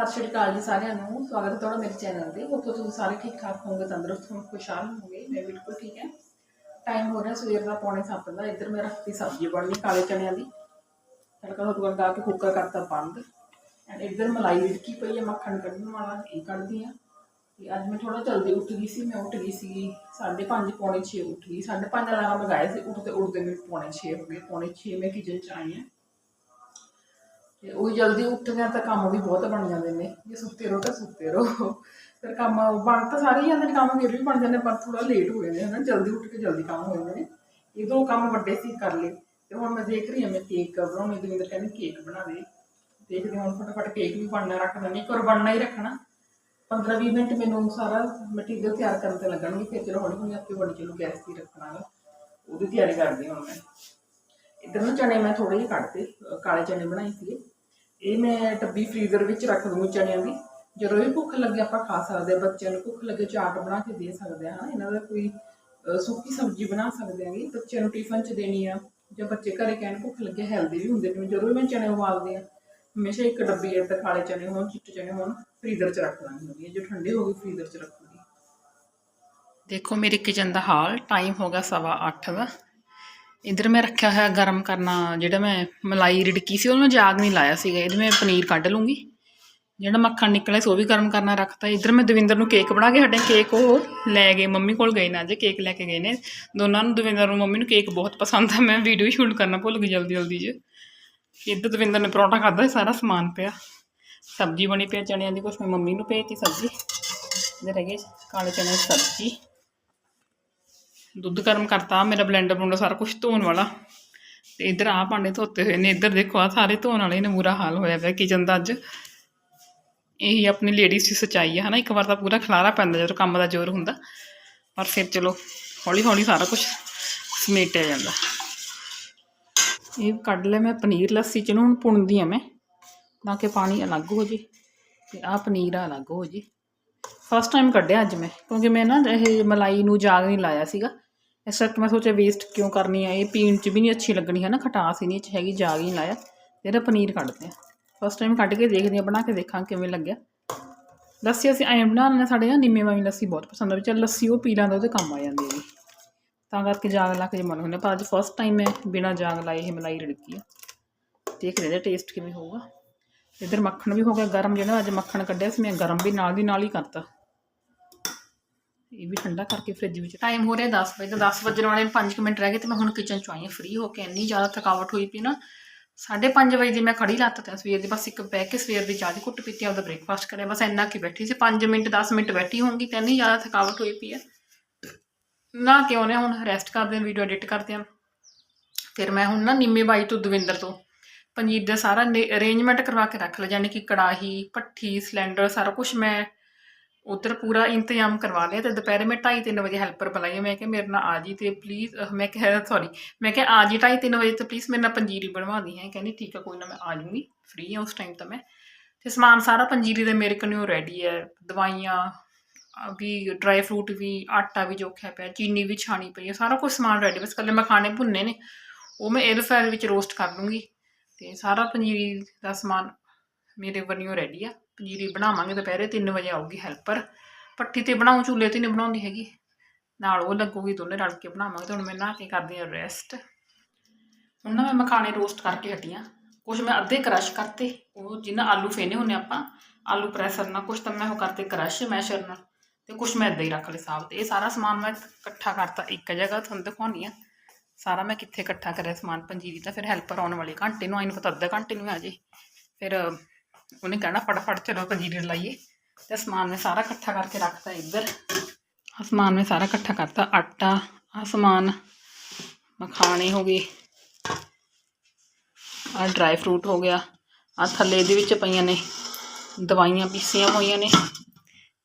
ਸਤਿ ਸ਼੍ਰੀ ਅਕਾਲ ਜੀ ਸਾਰਿਆਂ ਨੂੰ। ਸਵਾਗਤ ਹੈ ਤੁਹਾਡਾ ਮੇਰੇ ਚੈਨਲ ਤੇ। ਉੱਥੋਂ ਤੁਸੀਂ ਸਾਰੇ ਠੀਕ ਠਾਕ ਹੋਵੋਗੇ, ਤੰਦਰੁਸਤ ਹੋਵੋਗੇ ਖੁਸ਼ਹਾਲ ਹੋਵੋਗੇ। ਮੈਂ ਬਿਲਕੁਲ ਠੀਕ ਹੈ। ਟਾਈਮ ਹੋ ਰਿਹਾ ਸਵੇਰ ਦਾ, ਪੌਣੇ ਸੱਤ ਦਾ। ਇੱਧਰ ਮੈਂ ਰੱਖਤੀ ਸਬਜ਼ੀ ਬਣਨੀ ਕਾਲੇ ਚਣਿਆਂ ਦੀ। ਤੜਕਾ ਤੋਂ ਗਾ ਕੇ ਕੁੱਕਰ ਕਰਤਾ ਬੰਦ। ਐਂਡ ਇੱਧਰ ਮਲਾਈ ਰਿੜਕੀ ਪਈ ਹੈ, ਮੱਖਣ ਕੱਢਣ ਵਾਲਾ, ਇਹ ਕੱਢਦੀ ਆ ਤੇ ਅੱਜ ਮੈਂ ਥੋੜਾ ਜਲਦੀ ਉੱਠ ਗਈ ਸੀ, ਮੈਂ ਉੱਠ ਗਈ ਸੀ 5:30 ਪੌਣੇ 6 ਉੱਠ ਗਈ। 5:30 ਅਲਾਰਮ ਲਗਾਇਆ ਸੀ ਉੱਠਦੇ ਉੱਠਦੇ ਮੈਨੂੰ ਪੌਣੇ 6 ਹੋ ਗਏ। ਪੌਣੇ 6 ਮੈਂ ਕਿਚਨ ਚ ਆਈ ਹਾਂ। ਤੇ ਉਹ ਜਲਦੀ ਉੱਠਦੇ ਆ ਤਾਂ ਕੰਮ ਵੀ ਬਹੁਤ ਬਣ ਜਾਂਦੇ ਨੇ, ਜੇ ਸੁੱਤੇ ਰਹੋ ਤਾਂ ਸੁੱਤੇ ਰਹੋ। ਫਿਰ ਕੰਮ ਬਣ ਤਾਂ ਸਾਰੇ ਹੀ ਜਾਂਦੇ ਨੇ, ਕੰਮ ਫਿਰ ਵੀ ਬਣ ਜਾਂਦੇ ਪਰ ਥੋੜਾ ਲੇਟ ਹੋ ਜਾਂਦੇ ਹਨਾ ਜਲਦੀ ਉੱਠ ਕੇ ਜਲਦੀ ਕੰਮ ਹੋ ਜਾਂਦੇ ਨੇ। ਇਹ ਦੋ ਕੰਮ ਵੱਡੇ ਸੀ ਕਰ ਲਏ, ਤੇ ਹੁਣ ਮੈਂ ਦੇਖ ਰਹੀ ਹਾਂ, ਮੈਂ ਕੇਕ ਬਣਾਉਣੀ, ਦਵਿੰਦਰ ਕਹਿੰਦੀ ਕੇਕ ਬਣਾ ਦੇ। ਦੇਖਦੇ ਹਾਂ ਹੁਣ ਫਟਾਫਟ ਕੇਕ ਵੀ ਬਣਨਾ ਰੱਖ ਦਿੰਦੀ ਇੱਕ ਵਾਰ ਬਣਨਾ ਹੀ ਰੱਖਣਾ। 15-20 ਮਿੰਟ ਮੈਨੂੰ ਸਾਰਾ ਮਟੀਰੀਅਲ ਤਿਆਰ ਕਰਨ ਤੇ ਲੱਗਣਗੇ, ਫਿਰ ਚਲੋ ਹੌਲੀ ਹੌਲੀ ਆਪੇ ਬਣੀ ਚਲੋ ਗੈਸ ਤੇ ਰੱਖਣਾ ਗਾ ਉਹਦੀ ਤਿਆਰੀ ਕਰਦੀ ਹਾਂ ਹੁਣ ਮੈਂ। ਇੱਧਰ ਨੂੰ ਚਣੇ ਮੈਂ ਥੋੜੇ ਜਿਹੇ ਕੱਢਤੇ ਕਾਲੇ ਚਣੇ ਬਣਾਏ ਸੀਗੇ। ਇਹ ਮੈਂ ਡੱਬੀ ਫ੍ਰੀਜ਼ਰ ਵਿੱਚ ਰੱਖ ਦੂੰਗੀ ਚਨਿਆਂ ਦੀ। ਜਦੋਂ ਵੀ ਭੁੱਖ ਲੱਗੇ ਆਪਾਂ ਖਾ ਸਕਦੇ ਹਾਂ, ਬੱਚਿਆਂ ਨੂੰ ਭੁੱਖ ਲੱਗੇ ਚਾਟ ਬਣਾ ਕੇ ਦੇ ਸਕਦੇ ਹਾਂ। ਇਹਨਾਂ ਦਾ ਕੋਈ ਸੁੱਕੀ ਸਬਜ਼ੀ ਬਣਾ ਸਕਦੇ ਹਾਂਗੇ। ਬੱਚਿਆਂ ਨੂੰ ਟਿਫਨ 'ਚ ਦੇਣੀ ਆ, ਜਾਂ ਬੱਚੇ ਘਰੇ ਕਹਿਣ ਭੁੱਖ ਲੱਗੇ ਹੈਲਦੀ ਵੀ ਹੁੰਦੇ ਨੇ। ਜਦੋਂ ਵੀ ਮੈਂ ਚਨੇ ਉਬਾਲਦੀ ਆ ਹਮੇਸ਼ਾ ਇੱਕ ਡੱਬੀ ਇੱਦਾਂ ਕਾਲੇ ਚਨੇ ਹੋਣ, ਚਿੱਟੇ ਚਨੇ ਹੋਣ ਫ੍ਰੀਜ਼ਰ 'ਚ ਰੱਖ ਦਾਂਗੀ ਹੁੰਦੀ ਹੈ ਠੰਡੇ ਹੋ ਗਏ ਫ੍ਰੀਜ਼ਰ 'ਚ ਰੱਖੂਗੀ। ਦੇਖੋ ਮੇਰੇ ਕਿਚਨ ਦਾ ਹਾਲ। ਟਾਈਮ ਹੋ ਗਿਆ ਸਵਾ ਅੱਠ। ਦਾ ਇਧਰ ਮੈਂ ਰੱਖਿਆ ਹੋਇਆ ਗਰਮ ਕਰਨਾ, ਜਿਹੜਾ ਮੈਂ ਮਲਾਈ ਰਿੜਕੀ ਸੀ, ਉਹਨੂੰ ਜਾਗ ਨਹੀਂ ਲਾਇਆ ਸੀਗਾ। ਇਹਦੇ ਮੈਂ ਪਨੀਰ ਕੱਢ ਲੂੰਗੀ। ਜਿਹੜਾ ਮੱਖਣ ਨਿਕਲਿਆ ਸੀ, ਉਹ ਵੀ ਗਰਮ ਕਰਨਾ ਰੱਖਤਾ। ਇਧਰ ਮੈਂ ਦਵਿੰਦਰ ਨੂੰ ਕੇਕ ਬਣਾ ਕੇ ਸਾਡੇ ਕੇਕ ਉਹ ਲੈ ਗਏ, ਮੰਮੀ ਕੋਲ ਗਏ ਨਾ ਜੇ ਕੇਕ ਲੈ ਕੇ ਗਏ ਨੇ। ਦੋਨਾਂ ਨੂੰ, ਦਵਿੰਦਰ ਨੂੰ, ਮੰਮੀ ਨੂੰ ਕੇਕ ਬਹੁਤ ਪਸੰਦ ਆ। ਮੈਂ ਵੀਡੀਓ ਸ਼ੂਟ ਕਰਨਾ ਭੁੱਲ ਗਈ ਜਲਦੀ ਜਲਦੀ 'ਚ। ਇੱਧਰ ਦਵਿੰਦਰ ਨੇ ਪਰੌਂਠਾ ਖਾਦਾ ਸਾਰਾ ਸਮਾਨ ਪਿਆ। ਸਬਜ਼ੀ ਬਣੀ ਪਿਆ ਚਣਿਆਂ ਦੀ ਕੁਛ ਮੈਂ ਮੰਮੀ ਨੂੰ ਭੇਜਤੀ ਸਬਜ਼ੀ। ਇਧਰ ਹੈਗੇ ਕਾਲੇ ਚਨੇ ਦੀ ਸਬਜ਼ੀ। ਦੁੱਧ ਗਰਮ ਕਰਤਾ, ਮੇਰਾ ਬਲੈਂਡਰ ਬਲੂੰਡਰ ਸਾਰਾ ਕੁਝ ਧੋਣ ਵਾਲਾ। ਤੇ ਇੱਧਰ ਆ ਭਾਂਡੇ ਧੋਤੇ ਹੋਏ ਨੇ, ਇੱਧਰ ਦੇਖੋ ਆ ਸਾਰੇ ਧੋਣ ਵਾਲੇ ਨੇ ਬੁਰਾ ਹਾਲ ਹੋਇਆ ਪਿਆ ਕਿਚਨ ਦਾ ਅੱਜ। ਇਹੀ ਆਪਣੀ ਲੇਡੀਜ਼ ਦੀ ਸੱਚਾਈ ਹੈ ਹਨਾ? ਇੱਕ ਵਾਰ ਤਾਂ ਪੂਰਾ ਖਲਾਰਾ ਪੈਂਦਾ ਜਦੋਂ ਕੰਮ ਦਾ ਜ਼ੋਰ ਹੁੰਦਾ, ਪਰ ਫਿਰ ਚਲੋ ਹੌਲੀ ਹੌਲੀ ਸਾਰਾ ਕੁਝ ਸਮੇਟਿਆ ਜਾਂਦਾ। ਇਹ ਕੱਢ ਲਿਆ ਮੈਂ ਪਨੀਰ ਲੱਸੀ ਚ ਨੂੰ ਹੁਣ ਪੁਣਦੀ ਆ ਮੈਂ, ਤਾਂ ਕਿ ਪਾਣੀ ਅਲੱਗ ਹੋ ਜੇ, ਤੇ ਆ ਪਨੀਰ ਆ ਅਲੱਗ ਹੋ ਜੇ। ਫਸਟ ਟਾਈਮ ਕੱਢਿਆ ਅੱਜ ਮੈਂ, ਕਿਉਂਕਿ ਮੈਂ ਨਾ ਇਹ ਮਲਾਈ ਨੂੰ ਜਾਗ ਨਹੀਂ ਲਾਇਆ ਸੀਗਾ। ਇਸ ਕਰਕੇ ਮੈਂ ਸੋਚਿਆ ਵੇਸਟ ਕਿਉਂ ਕਰਨੀ ਆ? ਇਹ ਪੀਣ 'ਚ ਵੀ ਨਹੀਂ ਅੱਛੀ ਲੱਗਣੀ ਹੈ ਨਾ ਖਟਾਸ ਹੀ ਨਹੀਂ ਇਹ 'ਚ ਹੈਗੀ ਜਾਗ ਹੀ ਲਾਇਆ। ਤੇ ਇਹਦਾ ਪਨੀਰ ਕੱਢਦੇ ਆ। ਫਸਟ ਟਾਈਮ ਕੱਢ ਕੇ ਦੇਖਦੇ ਆ ਬਣਾ ਕੇ ਦੇਖਾਂ ਕਿਵੇਂ ਲੱਗਿਆ। ਲੱਸੀ ਅਸੀਂ ਐਂ ਬਣਾ ਲੈਂਦੇ ਹਾਂ, ਸਾਡੇ ਨਾ ਨਿੰਮੇ ਵਾਲੀ ਲੱਸੀ ਬਹੁਤ ਪਸੰਦ ਆ। ਵੀ ਚੱਲ ਲੱਸੀ ਉਹ ਪੀ ਲੈਂਦਾ ਉਹਦੇ ਕੰਮ ਆ ਜਾਂਦੀ ਹੈ ਤਾਂ ਕਰਕੇ ਜਾਗ ਲਾ ਕੇ ਜੇ ਮਨ ਹੁੰਦਾ ਪਰ ਅੱਜ ਫਸਟ ਟਾਈਮ ਮੈਂ ਬਿਨਾਂ ਜਾਗ ਲਾਏ ਇਹ ਮਲਾਈ ਰੜਕੀ ਆ। ਦੇਖਦੇ ਇਹਦਾ ਟੇਸਟ ਕਿਵੇਂ ਹੋਊਗਾ। ਇੱਧਰ ਮੱਖਣ ਵੀ ਹੋ ਗਿਆ ਗਰਮ ਜਿਹੜਾ ਅੱਜ ਮੱਖਣ ਕੱਢਿਆ ਸੀ ਮੈਂ ਗਰਮ ਵੀ ਨਾਲ ਦੀ ਨਾਲ ਹੀ ਕਰਤਾ। ਇਹ ਵੀ ਠੰਡਾ ਕਰਕੇ ਫ੍ਰਿਜ ਵਿੱਚ ਟਾਈਮ ਹੋ ਰਿਹਾ 10 ਵਜੇ ਤਾਂ 10 ਵਜੇ ਵਾਲੇ 5 ਮਿੰਟ ਰਹਿ ਗਏ ਤੇ ਮੈਂ ਹੁਣ ਕਿਚਨ ਚ ਆਈ ਹਾਂ ਫ੍ਰੀ ਹੋ ਕੇ, ਇੰਨੀ ਜ਼ਿਆਦਾ ਥਕਾਵਟ ਹੋਈ ਪਈ ਨਾ। 5:30 ਵਜੇ ਦੀ ਮੈਂ ਖੜੀ ਲੱਤ ਤੇ ਸਵੇਰ ਦੀ ਬਸ ਇੱਕ ਬਹਿ ਕੇ ਸਵੇਰ ਦੀ ਚਾਹ ਦੀ ਘੁੱਟ ਪੀਤੀ, ਆਪਦਾ ਬ੍ਰੇਕਫਾਸਟ ਕਰਿਆ, ਬਸ ਇੰਨਾ ਕੀ ਬੈਠੀ ਸੀ। 5 ਮਿੰਟ 10 ਮਿੰਟ ਬੈਠੀ ਹੋਊਂਗੀ ਤੇ ਇੰਨੀ ਜ਼ਿਆਦਾ ਥਕਾਵਟ ਹੋਈ ਪਈ ਹੈ। ਨਾ ਕਿਉਂ ਨੇ ਹੁਣ ਰੈਸਟ ਕਰਦੇ ਹਾਂ ਵੀਡੀਓ ਐਡਿਟ ਕਰਦੇ ਹਾਂ। ਫਿਰ ਮੈਂ ਹੁਣ ਨਾ ਨਿੰਮੇ ਬਾਈ ਤੋਂ ਦਵਿੰਦਰ ਤੋਂ ਪੰਜੀਰ ਦਾ ਸਾਰਾ ਅਰੇਂਜਮੈਂਟ ਕਰਵਾ ਕੇ ਰੱਖ ਲਿਆ, ਯਾਨੀ ਕਿ ਕੜਾਹੀ, ਭੱਠੀ, ਸਿਲੰਡਰ ਸਾਰਾ ਕੁਝ ਮੈਂ ਉਧਰ ਪੂਰਾ ਇੰਤਜ਼ਾਮ ਕਰਵਾ ਲਿਆ ਤੇ ਦੁਪਹਿਰੇ ਮੈਂ 2:30 ਵਜੇ ਹੈਲਪਰ ਬੁਲਾਈ ਮੈਂ ਕਿਹਾ, ਮੇਰੇ ਨਾਲ ਆ ਜੀ ਤੇ ਪਲੀਜ਼ ਮੈਂ ਕਿਹਾ ਸੌਰੀ ਮੈਂ ਕਿਹਾ, ਆ ਜੀ 2:30 ਵਜੇ ਤੇ ਪਲੀਜ਼ ਮੇਰੇ ਨਾਲ ਪੰਜੀਰੀ ਬਣਵਾ ਦੀ ਹੈ ਕਹਿੰਦੀ, ਠੀਕ ਆ, ਕੋਈ ਨਾ ਮੈਂ ਆ ਜਾਊਂਗੀ ਫ੍ਰੀ ਹਾਂ ਉਸ ਟਾਈਮ ਤਾਂ ਮੈਂ। ਤੇ ਸਮਾਨ ਸਾਰਾ ਪੰਜੀਰੀ ਦੇ ਮੇਰੇ ਕੋਲ ਰੈਡੀ ਹੈ ਦਵਾਈਆਂ ਵੀ ਡਰਾਈ ਫਰੂਟ ਵੀ, ਆਟਾ ਵੀ ਜੋਖਿਆ ਪਿਆ, ਚੀਨੀ ਵੀ ਛਾਣੀ ਪਈ ਹੈ ਸਾਰਾ ਕੁਝ ਸਮਾਨ ਰੈਡੀ ਬਸ ਕੱਲੇ ਮਖਾਣੇ ਭੁੰਨੇ ਨੇ, ਉਹ ਮੈਂ 에ਅਰ ਫਰਾਇਰ ਵਿੱਚ ਰੋਸਟ ਕਰ ਲੂੰਗੀ ਤੇ ਸਾਰਾ ਪੰਜੀਰੀ ਦਾ ਸਮਾਨ ਮੇਰੇ ਵਰਨਿਓ ਰੈਡੀ ਆ। ਪੰਜੀਰੀ ਬਣਾਵਾਂਗੇ ਦੁਪਹਿਰੇ 3 ਵਜੇ ਆਊਗੀ ਹੈਲਪਰ ਪੱਠੀ ਤੇ ਬਣਾਉ, ਚੁੱਲ੍ਹੇ ਤੇ ਨਹੀਂ ਬਣਾਉਂਦੀ ਹੈਗੀ। ਨਾਲ ਉਹ ਲੱਗੂਗੀ, ਦੋਨੇ ਰਲ ਕੇ ਬਣਾਵਾਂਗੇ ਤੇ ਹੁਣ ਮੈਂ ਨਾ ਕੇ ਕਰਦੀ ਹਾਂ ਰੈਸਟ ਹੁਣ ਨਾ ਮੈਂ ਮਖਾਣੇ ਰੋਸਟ ਕਰਕੇ ਹਟੀਆਂ। ਕੁਝ ਮੈਂ ਅੱਧੇ ਕ੍ਰਸ਼ ਕਰਤੇ, ਉਹ ਜਿੰਨਾ ਆਲੂ ਫੇਨੇ ਹੁੰਨੇ ਆਪਾਂ, ਆਲੂ ਪ੍ਰੈਸਰ ਨਾਲ ਕੁਝ ਤਾਂ ਮੈਂ ਉਹ ਕਰਤੇ ਕ੍ਰਸ਼ ਮੈਸ਼ਰ ਨਾਲ। ਤੇ ਕੁਝ ਮੈਂ ਇਦਾਂ ਹੀ ਰੱਖ ਲਏ ਸਾਬ ਤੇ। ਇਹ ਸਾਰਾ ਸਮਾਨ ਮੈਂ ਇਕੱਠਾ ਕਰਤਾ, ਇੱਕ ਜਗ੍ਹਾ ਤੁਹਾਨੂੰ ਦਿਖਾਉਣੀ ਆ। ਸਾਰਾ ਮੈਂ ਕਿੱਥੇ ਇਕੱਠਾ ਕਰਿਆ ਸਮਾਨ, ਪੰਜੀਰੀ ਤਾਂ ਫਿਰ ਹੈਲਪਰ ਆਉਣ ਵਾਲੇ ਘੰਟੇ ਨੂੰ ਆਈਨ ਪਤਾ ਅੱਧਾ ਘੰਟੇ ਨੂੰ ਆ ਜੇ। ਫਿਰ ਉਹਨੇ ਕਹਿਣਾ ਫਟਾਫਟ ਚਲੋ ਪੰਜੀਰੀ ਲਾਈਏ। ਤੇ ਸਮਾਨ ਮੈਂ ਸਾਰਾ ਇਕੱਠਾ ਕਰਕੇ ਰੱਖਤਾ ਇੱਧਰ। ਆਹ ਸਮਾਨ ਮੈਂ ਸਾਰਾ ਇਕੱਠਾ ਕਰਤਾ, ਆਟਾ, ਆਹ ਸਮਾਨ, ਮਖਾਣੇ ਹੋ ਗਏ। ਆਹ ਡਰਾਈ ਫਰੂਟ ਹੋ ਗਿਆ। ਆਹ ਥੱਲੇ ਇਹਦੇ ਵਿੱਚ ਪਈਆਂ ਨੇ, ਦਵਾਈਆਂ ਪੀਸੀਆਂ ਹੋਈਆਂ ਨੇ,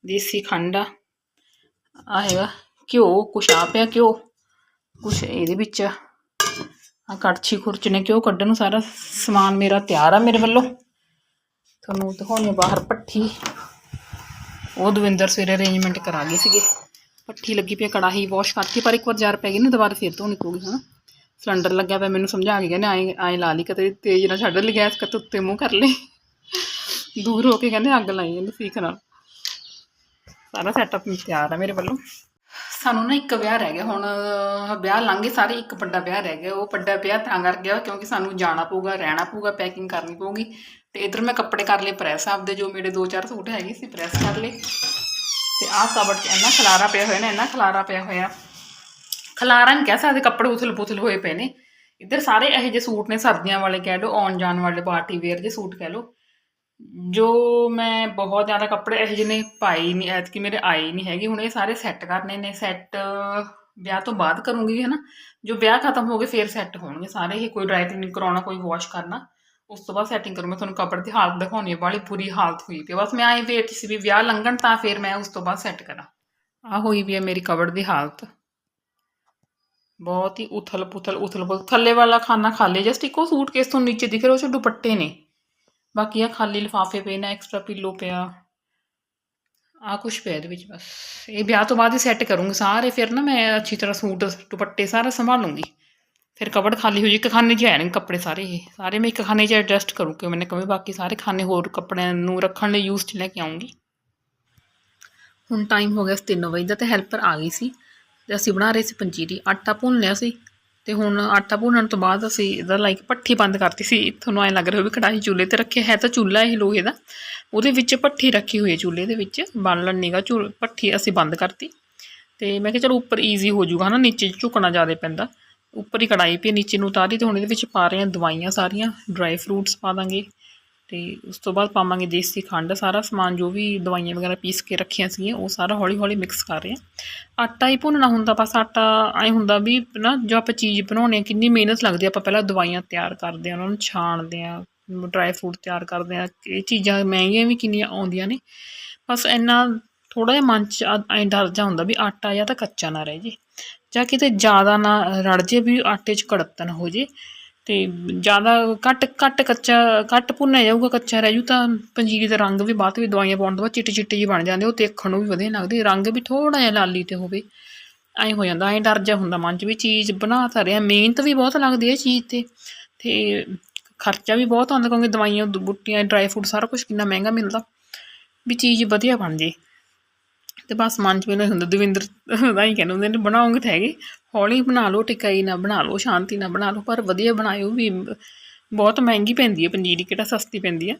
ਦੇਸੀ ਖੰਡ ਆ। ਆਹ ਹੈਗਾ ਘਿਓ, ਕੁਛ ਆ ਪਿਆ ਘਿਓ, ਕੁਛ ਇਹਦੇ ਵਿੱਚ ਆ। ਆਹ ਕੜਛੀ ਖੁਰਚਣੇ ਘਿਓ ਕੱਢਣ ਨੂੰ ਸਾਰਾ ਸਮਾਨ ਮੇਰਾ ਤਿਆਰ ਆ ਮੇਰੇ ਵੱਲੋਂ। ਤੁਹਾਨੂੰ ਦਿਖਾਉਣੀ ਆ ਬਾਹਰ ਪੱਠੀ। ਉਹ ਦਵਿੰਦਰ ਸਵੇਰੇ ਅਰੇਂਜਮੈਂਟ ਕਰਾ ਗਏ ਸੀਗੇ। ਪੱਠੀ ਲੱਗੀ ਪਈ ਕੜਾਹੀ ਵਾਸ਼ ਕਰਤੀ ਪਰ ਇੱਕ ਵਾਰ ਜ਼ਾਰ ਪੈ ਗਈ ਨਾ ਦੁਬਾਰਾ ਫੇਰ ਧੋਣੀ ਪਊਗੀ ਹਨਾ। ਸਿਲੰਡਰ ਲੱਗਿਆ ਪਿਆ ਮੈਨੂੰ ਸਮਝਾ ਕੇ ਕਹਿੰਦੇ ਆਏ ਆਏ ਲਾ ਲਈ ਕਦੇ ਤੇਜ਼ ਨਾ ਛੱਡ ਲਈ ਗੈਸ ਕਦੇ ਉੱਤੇ ਮੂੰਹ ਕਰ ਲਈ। ਦੂਰ ਹੋ ਕੇ ਕਹਿੰਦੇ ਅੱਗ ਲਾਈ ਜਾਂਦੀ ਸੀਖ ਨਾਲ। ਸਾਰਾ ਸੈਟਅਪ ਤਿਆਰ ਆ ਮੇਰੇ ਵੱਲੋਂ। ਸਾਨੂੰ ਨਾ ਇੱਕ ਵਿਆਹ ਰਹਿ ਗਿਆ ਹੁਣ ਅਹ, ਵਿਆਹ ਲੰਘੇ ਸਾਰੇ ਇੱਕ ਵੱਡਾ ਵਿਆਹ ਰਹਿ ਗਿਆ ਉਹ ਵੱਡਾ ਵਿਆਹ ਤਾਂ ਕਰ ਗਿਆ ਕਿਉਂਕਿ ਸਾਨੂੰ ਜਾਣਾ ਪਊਗਾ ਰਹਿਣਾ ਪਊਗਾ ਪੈਕਿੰਗ ਕਰਨੀ ਪਊਗੀ। ਤੇ ਇਧਰ ਮੈਂ ਕੱਪੜੇ ਕਰ ਲਏ ਪ੍ਰੈਸ ਆਪਦੇ ਜੋ ਮੇਰੇ ਦੋ ਚਾਰ ਸੂਟ ਹੈਗੇ ਸੀ, ਪ੍ਰੈਸ ਕਰ ਲਏ। ਤੇ ਆਹ ਕਬੜ 'ਚ ਇੰਨਾ ਖਲਾਰਾ ਪਿਆ ਹੋਇਆ ਨਾ, ਇੰਨਾ ਖਲਾਰਾ ਪਿਆ ਹੋਇਆ। ਖਲਾਰਾ ਨਹੀਂ ਕਹਿ ਸਕਦੇ, ਕੱਪੜੇ ਉਥਲ ਪੁਥਲ ਹੋਏ ਪਏ ਨੇ। ਇੱਧਰ ਸਾਰੇ ਇਹੋ ਜਿਹੇ ਸੂਟ ਨੇ, ਸਰਦੀਆਂ ਵਾਲੇ ਕਹਿ ਲਓ, ਆਉਣ ਜਾਣ ਵਾਲੇ ਪਾਰਟੀ ਵੇਅਰ ਦੇ ਸੂਟ ਕਹਿ ਲਓ। ਜੋ ਮੈਂ ਬਹੁਤ ਜ਼ਿਆਦਾ ਕੱਪੜੇ ਇਹੋ ਜਿਹੇ ਨੇ ਪਾਈ ਨਹੀਂ ਐਤਕੀ ਮੇਰੇ ਆਏ ਨਹੀਂ ਹੈਗੇ। ਹੁਣ ਇਹ ਸਾਰੇ ਸੈੱਟ ਕਰਨੇ ਨੇ ਸੈੱਟ ਵਿਆਹ ਤੋਂ ਬਾਅਦ ਕਰੂੰਗੀ ਹੈ ਨਾ ਜੋ ਵਿਆਹ ਖਤਮ ਹੋ ਗਏ, ਫੇਰ ਸੈੱਟ ਹੋਣਗੇ ਸਾਰੇ। ਹੀ ਕੋਈ ਡਰਾਈ ਕਲੀਨਿੰਗ ਕਰਾਉਣਾ, ਕੋਈ ਵਾਸ਼ ਕਰਨਾ। ਉਸ ਤੋਂ ਬਾਅਦ ਸੈਟਿੰਗ ਕਰੂੰ, ਮੈਂ ਤੁਹਾਨੂੰ ਕੱਪੜੇ ਦੀ ਹਾਲਤ ਦਿਖਾਉਣੀ ਹੈ ਬਾਹਲੀ ਬੁਰੀ ਹਾਲਤ ਹੋਈ ਪਈ ਬਸ ਮੈਂ ਆਈ ਵੇਟ ਸੀ ਵੀ ਵਿਆਹ ਲੰਘਣ ਤਾਂ ਫਿਰ ਮੈਂ ਉਸ ਤੋਂ ਬਾਅਦ ਸੈੱਟ ਕਰਾਂ। ਆ ਹੋਈ ਵੀ ਹੈ ਮੇਰੀ ਕਬੜ ਦੀ ਹਾਲਤ। ਬਹੁਤ ਹੀ ਉਥਲ ਪੁਥਲ ਉਥਲ ਪੁਥਲ। ਥੱਲੇ ਵਾਲਾ ਖਾਨਾ ਖਾਲੀ ਜਸਟ ਇੱਕੋ ਸੂਟ ਕੇਸ ਤੋਂ ਨੀਚੇ ਦਿਖ ਰਿਹਾ, ਉਹ ਚ ਦੁਪੱਟੇ ਨੇ। ਬਾਕੀ ਆ ਖਾਲੀ ਲਿਫਾਫੇ ਪਏ ਨੇ ਐਕਸਟਰਾ ਪਿੱਲੋ ਪਿਆ। ਆ ਕੁਛ ਪਿਆ ਇਹਦੇ ਵਿੱਚ, ਬਸ। ਇਹ ਵਿਆਹ ਤੋਂ ਬਾਅਦ ਹੀ ਸੈੱਟ ਕਰੂੰਗੀ, ਸਾਰੇ ਫਿਰ ਨਾ ਮੈਂ ਅੱਛੀ ਤਰ੍ਹਾਂ ਸੂਟ, ਦੁਪੱਟੇ ਸਾਰਾ ਸੰਭਾਲੂੰਗੀ। ਫਿਰ ਕਬੜ ਖਾਲੀ ਹੋ ਜੀ ਇੱਕ ਖਾਨੇ 'ਚ ਹੈ ਨਹੀਂ ਕੱਪੜੇ ਸਾਰੇ ਇਹ। ਸਾਰੇ ਮੈਂ ਇੱਕ ਖਾਨੇ 'ਚ ਐਡਜਸਟ ਕਰੂੰ ਕਿ ਮੈਨੇ ਕਮੇ ਬਾਕੀ ਸਾਰੇ ਖਾਨੇ ਹੋਰ ਕੱਪੜਿਆਂ ਨੂੰ ਰੱਖਣ ਲਈ ਯੂਜ਼ 'ਚ ਲੈ ਕੇ ਆਉਂਗੀ ਹੁਣ ਟਾਈਮ ਹੋ ਗਿਆ ਸੀ 3 ਵਜੇ ਦਾ ਤੇ ਹੈਲਪਰ ਆ ਗਈ ਸੀ ਤੇ ਅਸੀਂ ਬਣਾ ਰਹੇ ਸੀ ਪੰਜੀਰੀ। ਆਟਾ ਭੁੰਨ ਲਿਆ ਸੀ ਤੇ ਹੁਣ ਆਟਾ ਭੁੰਨਣ ਤੋਂ ਬਾਅਦ ਅਸੀਂ ਇਹਦਾ ਲਾਈਕ ਭੱਠੀ ਬੰਦ ਕਰਤੀ ਸੀ। ਤੁਹਾਨੂੰ ਐਂ ਲੱਗ ਰਿਹਾ ਵੀ ਕੜਾਹੀ ਚੁੱਲ੍ਹੇ ਤੇ ਰੱਖਿਆ ਹੈ ਤਾਂ ਚੁੱਲ੍ਹਾ ਇਹ ਲੋਹੇ ਦਾ। ਉਹਦੇ ਵਿੱਚ ਭੱਠੀ ਰੱਖੀ ਹੋਈ ਹੈ ਚੁੱਲ੍ਹੇ ਦੇ ਵਿੱਚ। ਬਾਲਣ ਨੀਗਾ ਚੁੱਲ ਭੱਠੀ ਅਸੀਂ ਬੰਦ ਕਰਤੀ। ਤੇ ਮੈਂ ਕਿਹਾ ਚਲੋ ਉੱਪਰ ਈਜ਼ੀ ਹੋ ਜਾਊਗਾ ਹਨਾ, ਨੀਚੇ ਝੁਕਣਾ ਜ਼ਿਆਦਾ ਪੈਂਦਾ। ਉੱਪਰ ਹੀ ਕੜਾਈ ਪਈ ਨੀਚੇ ਨੂੰ ਉਤਾਰੀ ਤੇ ਹੁਣ ਇਹਦੇ ਵਿੱਚ ਪਾ ਰਹੇ ਹਾਂ ਦਵਾਈਆਂ ਸਾਰੀਆਂ ਡਰਾਈ ਫਰੂਟਸ ਪਾ ਦਾਂਗੇ ਤੇ ਉਸ ਤੋਂ ਬਾਅਦ ਪਾਵਾਂਗੇ ਦੇਸੀ ਖੰਡ, ਸਾਰਾ ਸਮਾਨ ਜੋ ਵੀ ਦਵਾਈਆਂ ਵਗੈਰਾ ਪੀਸ ਕੇ ਰੱਖੀਆਂ ਸੀਗੀਆਂ, ਉਹ ਸਾਰਾ ਹੌਲੀ ਹੌਲੀ ਮਿਕਸ ਕਰ ਰਹੇ ਹਾਂ। ਆਟਾ ਹੀ ਭੁੰਨਣਾ ਹੁੰਦਾ, ਬਸ ਆਟਾ ਐ ਹੁੰਦਾ ਵੀ ਨਾ, ਜੋ ਆਪਾਂ ਚੀਜ਼ ਬਣਾਉਣੇ ਆ ਕਿੰਨੀ ਮਿਹਨਤ ਲੱਗਦੀ ਆਪਾਂ ਪਹਿਲਾਂ ਦਵਾਈਆਂ ਤਿਆਰ ਕਰਦੇ ਆ ਉਹਨਾਂ ਨੂੰ ਛਾਣਦੇ ਆ ਡਰਾਈ ਫਰੂਟ ਤਿਆਰ ਕਰਦੇ ਆ ਇਹ ਚੀਜ਼ਾਂ ਮਹਿੰਗੀਆਂ ਵੀ ਕਿੰਨੀਆਂ ਆਉਂਦੀਆਂ ਨੇ, ਬਸ ਇੰਨਾ ਥੋੜਾ ਜਿਹਾ ਮਨ ਚ ਐ ਡਰ ਜਾ ਹੁੰਦਾ ਵੀ ਆਟਾ ਜਾਂ ਤਾਂ ਕੱਚਾ ਨਾ ਰਹਿ ਜੇ। ਜਾਂ ਕਿਤੇ ਜ਼ਿਆਦਾ ਨਾ ਰੜ ਜੇ ਵੀ ਆਟੇ 'ਚ ਕੜਪਤਾ ਹੋ ਜੇ, ਤੇ ਜ਼ਿਆਦਾ ਘੱਟ ਘੱਟ ਕੱਚਾ, ਘੱਟ ਭੁੰਨਿਆ ਜਾਊਗਾ, ਕੱਚਾ ਰਹਿ ਜੂ ਤਾਂ ਪੰਜੀਰੀ ਦਾ ਰੰਗ ਵੀ ਬਾਅਦ ਵਿੱਚ ਦਵਾਈਆਂ ਪਾਉਣ ਤੋਂ ਬਾਅਦ ਚਿੱਟੀ ਚਿੱਟੇ ਜਿਹੇ ਬਣ ਜਾਂਦੇ ਉਹ ਦੇਖਣ ਨੂੰ ਵੀ ਵਧੀਆ ਲੱਗਦੇ, ਰੰਗ ਵੀ ਥੋੜਾ ਜਿਹਾ ਲਾਲੀ ਤੇ ਹੋਵੇ, ਐਂ ਹੋ ਜਾਂਦਾ, ਐਂ ਡਰ ਜਾ ਹੁੰਦਾ ਮਨ 'ਚ ਵੀ ਚੀਜ਼ ਬਣਾ ਤਾਂ ਰਿਹਾ, ਮਿਹਨਤ ਵੀ ਬਹੁਤ ਲੱਗਦੀ ਹੈ ਇਹ ਚੀਜ਼ ਤੇ ਤੇ ਖਰਚਾ ਵੀ ਬਹੁਤ ਆਉਂਦਾ ਕਿਉਂਕਿ ਦਵਾਈਆਂ, ਬੂਟੀਆਂ, ਡਰਾਈ ਫਰੂਟ ਸਾਰਾ ਕੁਝ ਕਿੰਨਾ ਮਹਿੰਗਾ ਮਿਲਦਾ, ਵੀ ਚੀਜ਼ ਵਧੀਆ ਬਣ ਜੇ। ਤੇ ਬਸ ਮਨ 'ਚ ਵੀ ਨਹੀਂ ਹੁੰਦਾ, ਦਵਿੰਦਰ ਦਾ ਹੀ ਕਹਿੰਦੇ ਹੁੰਦੇ ਨੇ, ਬਣਾਉਂਗੇ ਤਾਂ ਹੈਗੇ। ਹੌਲੀ ਬਣਾ ਲਓ, ਟਿਕਾਈ ਨਾ ਬਣਾ ਲਓ, ਸ਼ਾਂਤੀ ਨਾਲ ਬਣਾ ਲਓ, ਪਰ ਵਧੀਆ ਬਣਾਇਓ ਵੀ, ਬਹੁਤ ਮਹਿੰਗੀ ਪੈਂਦੀ ਹੈ ਪੰਜੀਰੀ ਕਿਹੜਾ ਸਸਤੀ ਪੈਂਦੀ ਹੈ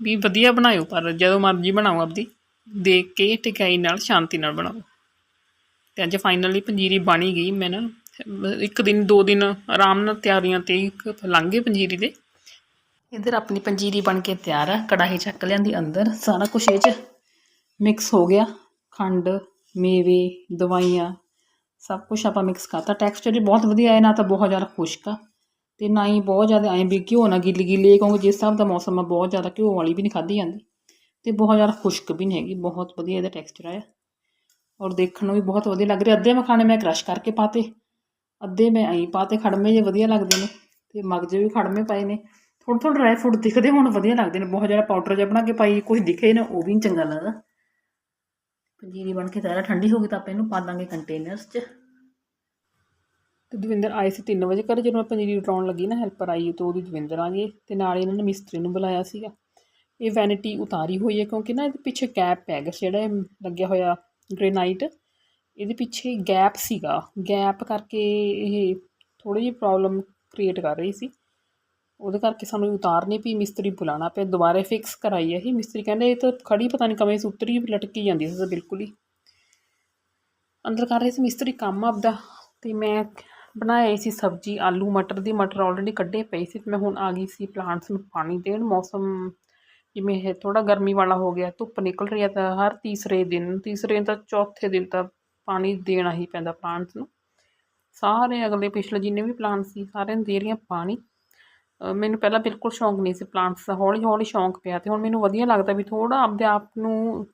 ਵੀ ਵਧੀਆ ਬਣਾਇਓ, ਪਰ ਜਦੋਂ ਮਰਜ਼ੀ ਬਣਾਓ ਆਪਦੀ, ਦੇਖ ਕੇ ਟਿਕਾਈ ਨਾਲ, ਸ਼ਾਂਤੀ ਨਾਲ ਬਣਾਓ। ਤੇ ਅੱਜ ਫਾਈਨਲੀ ਪੰਜੀਰੀ ਬਣ ਗਈ, ਮੈਂ ਨਾ, ਇੱਕ ਦਿਨ, ਦੋ ਦਿਨ ਆਰਾਮ ਨਾਲ ਤਿਆਰੀਆਂ ਤੇ ਇੱਕ ਲੰਘੇ ਪੰਜੀਰੀ ਦੇ। ਇਧਰ ਆਪਣੀ ਪੰਜੀਰੀ ਬਣ ਕੇ ਤਿਆਰ ਆ, ਕੜਾਹੀ ਚੱਕ ਲਿਆਂਦੀ ਅੰਦਰ, ਸਾਰਾ ਕੁਝ ਇਹ 'ਚ ਮਿਕਸ ਹੋ ਗਿਆ। ਖੰਡ, ਮੇਵੇ, ਦਵਾਈਆਂ, ਸਭ ਕੁਝ ਆਪਾਂ ਮਿਕਸ ਕਰਤਾ। ਟੈਕਸਚਰ ਵੀ ਬਹੁਤ ਵਧੀਆ ਹੈ, ਨਾ ਤਾਂ ਬਹੁਤ ਜ਼ਿਆਦਾ ਖੁਸ਼ਕ ਆ ਤੇ ਨਾ ਹੀ ਬਹੁਤ ਜ਼ਿਆਦਾ ਐਂ ਵੀ ਘਿਓ ਨਾ ਗਿੱਲੀ ਗਿੱਲੀ, ਕਿਉਂਕਿ ਜਿਸ ਹਿਸਾਬ ਦਾ ਮੌਸਮ ਆ, ਬਹੁਤ ਜ਼ਿਆਦਾ ਘਿਓ ਵਾਲੀ ਵੀ ਨਹੀਂ ਖਾਧੀ ਜਾਂਦੀ ਤੇ ਬਹੁਤ ਜ਼ਿਆਦਾ ਖੁਸ਼ਕ ਵੀ ਨਹੀਂ ਹੈਗੀ, ਬਹੁਤ ਵਧੀਆ ਇਹਦਾ ਟੈਕਸਚਰ ਆਇਆ। ਔਰ ਦੇਖਣ ਨੂੰ ਵੀ ਬਹੁਤ ਵਧੀਆ ਲੱਗ ਰਿਹਾ। ਅੱਧੇ ਮਖਾਣੇ ਮੈਂ ਕ੍ਰਸ਼ ਕਰਕੇ ਪਾਤੇ, ਅੱਧੇ ਮੈਂ ਐਂ ਪਾਤੇ, ਖੜਮੇ ਜੇ ਵਧੀਆ ਲੱਗਦੇ ਨੇ ਤੇ ਮਗਜੇ ਵੀ ਖੜਮੇ ਪਏ ਨੇ। ਥੋੜ੍ਹੇ ਥੋੜ੍ਹੇ ਡਰਾਈ ਫਰੂਟ ਦਿਖਦੇ, ਹੁਣ ਵਧੀਆ ਲੱਗਦੇ ਨੇ। ਬਹੁਤ ਜ਼ਿਆਦਾ ਪਾਊਡਰ ਜਿਹਾ ਬਣਾ ਕੇ ਪਾਈ ਕੁਝ ਦਿਖੇ ਨਾ, ਉਹ ਵੀ ਨਹੀਂ ਚੰਗਾ ਲੱਗਦਾ। ਪੰਜੀਰੀ ਬਣ ਕੇ ਤਿਆਰ ਠੰਡੀ ਹੋ ਗਈ ਤਾਂ ਆਪਾਂ ਇਹਨੂੰ ਪਾ ਦਾਂਗੇ ਕੰਟੇਨਰਸ 'ਚ। ਤੇ ਦਵਿੰਦਰ ਆਏ ਸੀ 3 ਵਜੇ ਘਰ, ਜਦੋਂ ਮੈਂ ਪੰਜੀਰੀ ਉਟਾਉਣ ਲੱਗੀ ਨਾ ਹੈਲਪਰ ਆਈ ਤੇ ਉਹਦੀ ਦਵਿੰਦਰ ਆ ਗਏ ਤੇ ਨਾਲ ਇਹਨਾਂ ਨੇ ਮਿਸਤਰੀ ਨੂੰ ਬੁਲਾਇਆ ਸੀਗਾ। ਇਹ ਵੈਨਿਟੀ ਉਤਾਰੀ ਹੋਈ ਹੈ ਕਿਉਂਕਿ ਨਾ ਇਹਦੇ ਪਿੱਛੇ ਗੈਪ ਪੈ ਗਿਆ ਸੀ, ਜਿਹੜਾ ਇਹ ਲੱਗਿਆ ਹੋਇਆ ਗ੍ਰੇਨਾਈਟ ਇਹਦੇ ਪਿੱਛੇ ਗੈਪ ਸੀਗਾ। ਗੈਪ ਕਰਕੇ ਇਹ ਥੋੜੀ ਜਿਹੀ ਪ੍ਰੋਬਲਮ ਕ੍ਰੀਏਟ ਕਰ ਰਹੀ ਸੀ। ਉਹਦੇ ਕਰਕੇ ਸਾਨੂੰ ਉਤਾਰਨੀ ਪਈ, ਮਿਸਤਰੀ ਬੁਲਾਣਾ ਪਿਆ, ਦੁਬਾਰੇ ਫਿਕਸ ਕਰਾਈ ਹੈ ਇਹ। ਮਿਸਤਰੀ ਕਹਿੰਦੇ ਇਹ ਤਾਂ ਖੜੀ ਪਤਾ ਨਹੀਂ ਕਵੇਂ ਸੀ ਉਤਰੀ ਲਟਕੀ ਜਾਂਦੀ ਸੀ ਤਾਂ ਬਿਲਕੁਲ ਹੀ। ਅੰਦਰ ਕਰ ਰਹੇ ਸੀ ਮਿਸਤਰੀ ਕੰਮ ਆਪਦਾ ਤੇ ਮੈਂ ਬਣਾਏ ਸੀ ਸਬਜੀ, ਆਲੂ, ਮਟਰ ਦੀ ਮਟਰ ਆਲਰੇਡੀ ਕੱਢੇ ਪਏ ਸੀ ਤੇ ਮੈਂ ਹੁਣ ਆ ਗਈ ਸੀ ਪਲਾਂਟਸ ਨੂੰ ਪਾਣੀ ਦੇਣ। ਮੌਸਮ ਜਿਵੇਂ ਇਹ ਥੋੜਾ ਗਰਮੀ ਵਾਲਾ ਹੋ ਗਿਆ, ਧੁੱਪ ਨਿਕਲ ਰਹੀ ਹੈ ਤਾਂ ਹਰ ਤੀਸਰੇ ਦਿਨ, ਤੀਸਰੇ ਤਾਂ ਚੌਥੇ ਦਿਨ ਤਾਂ ਪਾਣੀ ਦੇਣਾ ਹੀ ਪੈਂਦਾ ਪਲਾਂਟਸ ਨੂੰ। ਸਾਰੇ ਅਗਲੇ ਪਿਛਲੇ ਜਿੰਨੇ ਵੀ ਪਲਾਂਟ ਸੀ, ਸਾਰਿਆਂ ਨੂੰ ਦੇ ਰਹੀਆਂ ਪਾਣੀ। ਮੈਨੂੰ ਪਹਿਲਾਂ ਬਿਲਕੁਲ ਸ਼ੌਂਕ ਨਹੀਂ ਸੀ ਪਲਾਂਟਸ ਦਾ, ਹੌਲੀ ਹੌਲੀ ਸ਼ੌਂਕ ਪਿਆ ਤੇ ਹੁਣ ਮੈਨੂੰ ਵਧੀਆ ਲੱਗਦਾ ਵੀ ਥੋੜਾ ਆਪਦੇ ਆਪ ਨੂੰ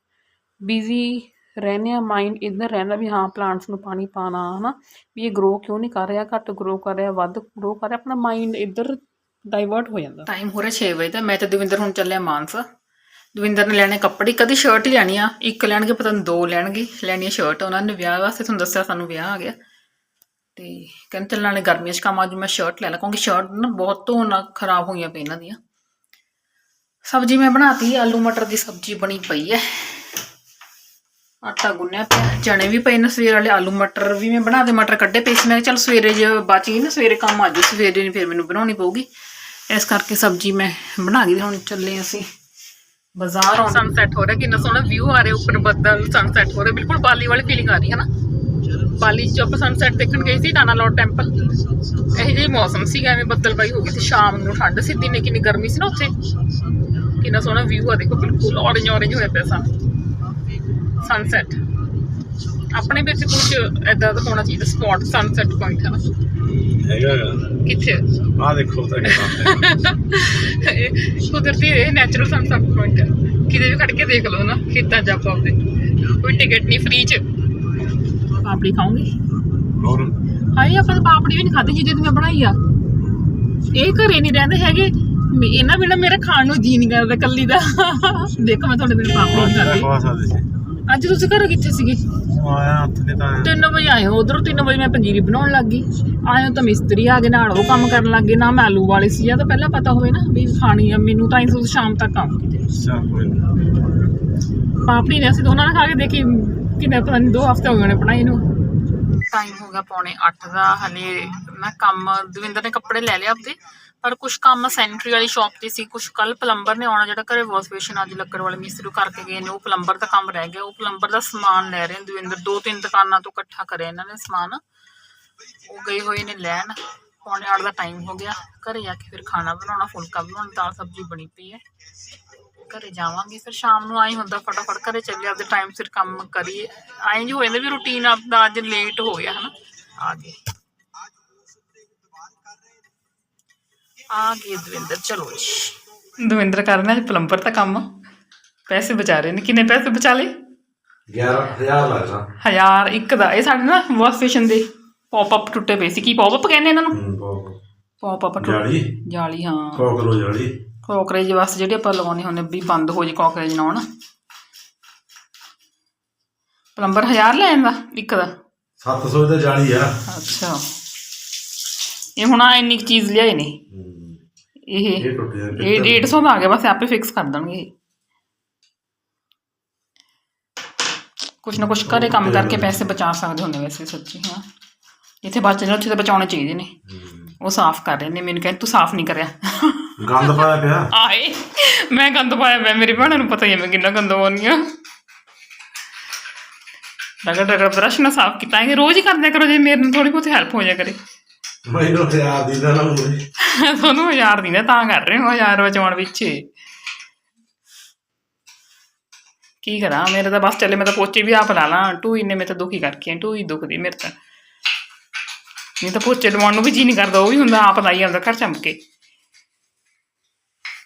ਬਿਜ਼ੀ ਰਹਿੰਦੇ ਆ ਮਾਈਂਡ ਇੱਧਰ ਰਹਿੰਦਾ ਵੀ ਹਾਂ ਪਲਾਂਟਸ ਨੂੰ ਪਾਣੀ ਪਾਣਾ ਹਨਾ, ਵੀ ਇਹ ਗਰੋ ਕਿਉਂ ਨਹੀਂ ਕਰ ਰਿਹਾ, ਘੱਟ ਗਰੋ ਕਰ ਰਿਹਾ, ਵੱਧ ਗਰੋ ਕਰ ਰਿਹਾ, ਆਪਣਾ ਮਾਈਂਡ ਇੱਧਰ ਡਾਈਵਰਟ ਹੋ ਜਾਂਦਾ। ਟਾਈਮ ਹੋ ਰਿਹਾ 6 ਵਜੇ ਦਾ, ਮੈਂ ਤੇ ਦਵਿੰਦਰ ਹੁਣ ਚੱਲਿਆ ਮਾਨਸਾ। ਦਵਿੰਦਰ ਨੇ ਲੈਣੇ ਕੱਪੜੇ, ਕਦੀ ਸ਼ਰਟ ਹੀ ਲੈਣੀ ਆ, ਇੱਕ ਲੈਣਗੇ, ਪਤਾ ਨਹੀਂ ਦੋ ਲੈਣਗੇ ਲੈਣੀ ਆ ਸ਼ਰਟ ਉਹਨਾਂ ਨੇ ਵਿਆਹ ਵਾਸਤੇ ਤੁਹਾਨੂੰ ਦੱਸਿਆ, ਸਾਨੂੰ ਵਿਆਹ ਆ ਗਿਆ। ਤੇ ਕਹਿੰਦੇ ਚੱਲ ਨਾਲੇ ਗਰਮੀਆਂ 'ਚ ਕੰਮ ਅੱਜ ਮੈਂ ਸ਼ਰਟ ਲੈ ਲਾ, ਕਿਉਂਕਿ ਸ਼ਰਟ ਨਾ ਬਹੁਤ ਧੋਣਾ ਖਰਾਬ ਹੋਈਆਂ ਪਈਆਂ ਇਹਨਾਂ ਦੀਆਂ। ਸਬਜ਼ੀ ਮੈਂ ਬਣਾਤੀ, ਆਲੂ ਮਟਰ ਦੀ ਸਬਜ਼ੀ ਬਣੀ ਪਈ ਹੈ ਆਟਾ ਗੁੰਨਿਆ ਪਿਆ ਚਣੇ ਵੀ ਪਏ ਨੇ ਸਵੇਰ ਵਾਲੇ, ਆਲੂ ਮਟਰ ਵੀ ਮੈਂ ਬਣਾ ਦੇ ਮਟਰ ਕੱਢੇ ਪਏ ਸੀ। ਮੈਂ ਕਿਹਾ ਚੱਲ ਸਵੇਰੇ ਜੇ ਬਚ ਗਈ ਨਾ ਸਵੇਰੇ ਕੰਮ ਆ ਜੂ ਸਵੇਰੇ ਨਹੀਂ ਫਿਰ ਮੈਨੂੰ ਬਣਾਉਣੀ ਪਊਗੀ। ਇਸ ਕਰਕੇ ਸਬਜ਼ੀ ਮੈਂ ਬਣਾ ਗਈ ਹੁਣ ਚੱਲੇ ਅਸੀਂ ਬਾਜ਼ਾਰ ਆਉਂ ਸਨਸੈਟ ਹੋ ਰਿਹਾ, ਕਿੰਨਾ ਸੋਹਣਾ ਵਿਊ ਆ ਰਿਹਾ, ਉੱਪਰ ਬੱਦਲ ਸਨਸੈਟ ਹੋ ਰਿਹਾ, ਬਿਲਕੁਲ ਬਾਲੀ ਵਾਲੀ ਫੀਲਿੰਗ ਆ ਰਹੀ ਹੈ ਨਾ। ਬਾਲੀ ਚ ਆਪਾਂ ਸਨਸੈਟ ਦੇਖਣ ਗਏ ਸੀ ਨਾਨਾ ਲੋਡ ਟੈਂਪਲ ਇਹ ਜਿਹੀ ਮੌਸਮ ਸੀਗਾ ਐਵੇਂ ਬੱਦਲ ਬਾਈ ਹੋ ਗਈ ਸੀ ਸ਼ਾਮ ਨੂੰ ਠੰਡ ਸੀ ਦਿਨੇ ਕਿੰਨੀ ਗਰਮੀ ਸੀ ਨਾ ਉੱਥੇ। ਕਿੰਨਾ ਸੋਹਣਾ ਵਿਊ ਆ ਦੇਖੋ ਬਿਲਕੁਲ ਔਰੇਂਜ ਔਰੇਂਜ ਹੋਇਆ ਪਿਆ ਸਨ ਸਨਸੈਟ ਆਪਣੇ ਵਿੱਚ ਕੁਝ ਐਦਾਂ ਦਾ ਹੋਣਾ ਚਾਹੀਦਾ ਸਪੌਟ ਸਨਸੈਟ ਪੁਆਇੰਟ ਹੈ ਨਾ। ਹੈਗਾ। ਕਿੱਥੇ? ਆਹ ਦੇਖੋ ਤਾਂ ਕਿੰਨਾ ਇਹ ਕੁਦਰਤੀ ਇਹ ਨੈਚੁਰਲ ਸਨਸੈਟ ਪੁਆਇੰਟ ਹੈ। ਕਿਤੇ ਵੀ ਖੜ ਕੇ ਦੇਖ ਲਓ ਨਾ ਖੇਤਾਂ ਜਾ ਪਾਉਂਦੇ ਕੋਈ ਟਿਕਟ ਨਹੀਂ ਫ੍ਰੀ ਚ। ਪਾਪੜੀ ਖਾਓਗੇ ਹੋਰ? ਹਾਏ ਆਪਾਂ ਤਾਂ ਪਾਪੜੀ ਵੀ ਨਹੀਂ ਖਾਧੀ ਜਿਹਦੇ ਤੇ ਮੈਂ ਬਣਾਈ ਆ। ਇਹ ਘਰੇ ਨਹੀਂ ਰਹਿੰਦੇ ਹੈਗੇ। ਮੇ- ਇਹਨਾਂ ਬਿਨਾ ਮੇਰਾ ਖਾਣ ਨੂੰ ਜੀ ਨਹੀਂ ਕਰਦਾ ਕੱਲੀ ਦਾ। ਦੇਖੋ ਮੈਂ ਤੁਹਾਡੇ ਨਾਲ ਪਾਪੜੀ ਨਹੀਂ ਖਾਧੀ। ਸੀ। ਅੱਜ ਤੁਸੀਂ ਘਰੋਂ ਕਿੱਥੇ ਸੀਗੇ? ਆਇਆ ਹੱਥ ਨੇ ਤਾਂ 3 ਵਜੇ ਆਏ ਹੋ ਉਧਰੋਂ 3 ਵਜੇ ਮੈਂ ਪੰਜੀਰੀ ਬਣਾਉਣ ਲੱਗ ਗਈ। ਆਏ ਹੋ ਤਾਂ ਮਿਸਤਰੀ ਆ ਗਏ ਨਾਲ ਉਹ ਕੰਮ ਕਰਨ ਲੱਗ ਗਏ ਨਾ ਮੈਂ ਆਲੂ ਵਾਲੇ ਸੀ। ਜਾਂ ਤਾਂ ਪਹਿਲਾਂ ਪਤਾ ਹੋਵੇ ਨਾ ਵੀ ਖਾਣੀ ਆ ਮੈਨੂੰ ਤਾਂ ਇਸ ਸ਼ਾਮ ਤੱਕ ਆਉਂਗੀ। ਚੱਲ ਕੋਈ ਨੀ। ਪਾਪੜੀ ਨੇ ਅਸੀਂ ਦੋਨਾਂ ਨੇ ਖਾ ਕੇ ਦੇਖੀ। ਕਿੰਨੇ ਪਤਾ ਨਹੀਂ ਦੋ ਹਫ਼ਤੇ ਹੋ ਗਏ ਨੇ ਬਣਾਈ ਨੂੰ? ਟਾਈਮ ਹੋ ਗਿਆ ਪੌਣੇ 8 ਦਾ, ਹਲੇ ਮੈਂ ਕੰਮ, ਦਵਿੰਦਰ ਨੇ ਕੱਪੜੇ ਲੈ ਲਿਆ ਆਪਦੇ, ਪਰ ਕੁਝ ਕੰਮ ਸੈਨਿਟਰੀ ਵਾਲੀ ਸ਼ਾਪ ਤੇ ਸੀ ਕੁਝ ਕੱਲ ਪਲੰਬਰ ਨੇ ਆਉਣਾ, ਜਿਹੜਾ ਘਰੇ ਵਾਸ਼ ਅੱਜ ਲੱਕੜ ਵਾਲੇ ਮਿਸਤਰੀ ਕਰਕੇ ਗਏ ਨੇ, ਉਹ ਪਲੰਬਰ ਦਾ ਕੰਮ ਰਹਿ ਗਿਆ, ਉਹ ਪਲੰਬਰ ਦਾ ਸਮਾਨ ਲੈ ਰਹੇ ਨੇ ਦਵਿੰਦਰ, ਦੋ ਤਿੰਨ ਦੁਕਾਨਾਂ ਤੋਂ ਇਕੱਠਾ ਕਰਿਆ ਇਹਨਾਂ ਨੇ ਸਮਾਨ, ਉਹ ਗਏ ਹੋਏ ਨੇ ਲੈਣ, ਪੌਣੇ 8 ਦਾ ਟਾਈਮ ਹੋ ਗਿਆ, ਘਰੇ ਆ ਕੇ ਫਿਰ ਖਾਣਾ ਬਣਾਉਣਾ, ਫੁਲਕਾ ਬਣਾਉਣਾ, ਦਾਲ ਸਬਜ਼ੀ ਬਣੀ ਪਈ ਹੈ। ਘਰੇ ਜਾਵਾਂਗੇ ਫਿਰ ਸ਼ਾਮ ਨੂੰ ਆਈ ਹੁੰਦਾ ਫਟਾਫਟ ਘਰੇ ਚੱਲੇ ਆਪਦੇ ਟਾਈਮ ਸਿਰ ਕੰਮ ਕਰੀਏ। ਆਏ ਜੀ ਹੋ ਜਾਂਦਾ ਵੀ ਰੁਟੀਨ ਆਪਦਾ ਅੱਜ ਲੇਟ ਹੋ ਗਿਆ ਹਨਾ? ਆ ਗਏ। ਆ ਗਏ ਦਵਿੰਦਰ ਚਲੋ ਜੀ। ਦਵਿੰਦਰ ਕਰਨਾ ਅੱਜ ਪਲੰਬਰ ਦਾ ਕੰਮ। ਪੈਸੇ ਬਚਾ ਰਹੇ ਨੇ। ਕਿੰਨੇ ਪੈਸੇ ਬਚਾ ਲਏ? 11000 ਲੱਗਦਾ ਹਜ਼ਾਰ ਇੱਕ ਦਾ। ਇਹ ਸਾਡੇ ਨਾ ਵਾਸ਼ ਸਟੇਸ਼ਨ ਦੇ ਪੌਪ ਅਪ ਟੁੱਟੇ ਪਏ ਸੀ। ਕੀ ਪੌਪ ਅਪ ਕਹਿੰਦੇ ਇਹਨਾਂ ਨੂੰ? ਪੌਪ ਅਪ ਜਾਲੀ। ਜਾਲੀ ਹਾਂ। ਕੋਕਰੋ ਜਾਲੀ ਕਾਕਰੇਜ ਵਾਸਤੇ ਜਿਹੜੇ ਆਪਾਂ ਲਗਾਉਣੇ ਹੁੰਦੇ ਵੀ ਬੰਦ ਹੋ ਜੇ ਕਾਕਰੇਜ ਨਾ ਆਉਣ। ਪਲੰਬਰ ਹਜ਼ਾਰ ਲੈ ਜਾਂਦਾ ਇੱਕ ਦਾ? 700 ਦਾ ਜਾਲੀ ਆ। ਅੱਛਾ। ਇਹ ਹੁਣ ਆ ਇੰਨੀ ਚੀਜ਼ ਲਿਆਏ ਨੇ। ਇਹ ਇਹ ਟੁੱਟ ਜਾਂਦੇ ਇਹ 150 ਦਾ ਆ ਗਿਆ ਬਸ ਆਪੇ ਫਿਕਸ ਕਰ ਦੇਣਗੇ। ਇਹ। ਕੁਛ ਨਾ ਕੁਛ ਘਰੇ ਕੰਮ ਕਰਕੇ ਪੈਸੇ ਬਚਾ ਸਕਦੇ ਹੁੰਦੇ ਵੈਸੇ ਸੱਚੀ ਹਾਂ। ਜਿੱਥੇ ਬਚਦੇ ਨੇ ਉੱਥੇ ਤਾਂ ਬਚਾਉਣੇ ਚਾਹੀਦੇ ਨੇ। ਉਹ ਸਾਫ਼ ਕਰ ਰਹੇ ਨੇ ਮੈਨੂੰ ਕਹਿੰਦੇ ਤੂੰ ਸਾਫ਼ ਨਹੀਂ ਕਰਿਆ। ਗੰਦ ਪਾਇਆ ਪਿਆ? ਆਏ ਮੈਂ ਗੰਦ ਪਾਇਆ ਪਿਆ ਮੇਰੀ ਭੈਣਾਂ ਨੂੰ ਪਤਾ ਹੀ ਹੈ ਮੈਂ ਕਿੰਨਾ ਗੰਦ ਪਾਉਂਦੀ ਆ ਰਗੜ ਰਗੜ ਬਰਸ਼ ਨਾਲ ਸਾਫ਼ ਕੀਤਾ ਹੈ ਰੋਜ਼ ਹੀ ਕਰਦਿਆ ਕਰੋ ਜੇ ਮੇਰੇ ਨਾਲ ਥੋੜੀ ਬਹੁਤੀ ਹੈਲਪ ਹੋ ਜਾ ਕਰੇ। ਮੈਨੂੰ ਤੇ ਆ ਦੀ ਦਾ ਨਾ ਹੋਵੇ ਤੁਹਾਨੂੰ ਹਜ਼ਾਰ ਦਿੰਦੇ ਤਾਂ ਕਰ ਰਹੇ ਹੋ ਹਜ਼ਾਰ ਬਚਾਉਣ ਵਿੱਚ। ਕੀ ਕਰਾਂ ਮੇਰੇ ਤਾਂ ਬਸ ਚੱਲੇ ਮੈਂ ਤਾਂ ਪੋਚੇ ਵੀ ਆਪ ਲਾ ਲਾਂ। ਟੂ ਇੰਨੇ ਮੈਂ ਤਾਂ ਦੁਖੀ ਕਰਕੇ ਆਈ, ਟੂ ਹੀ ਦੁਖਦੀ ਮੇਰੇ ਤਾਂ। ਨਹੀਂ ਤਾਂ ਪੋਚੇ ਲਵਾਉਣ ਨੂੰ ਵੀ ਜੀ ਨਹੀਂ ਕਰਦਾ ਉਹ ਵੀ ਹੁੰਦਾ ਆਪ ਲਾਈ ਆਉਂਦਾ ਘਰ ਚਮਕ।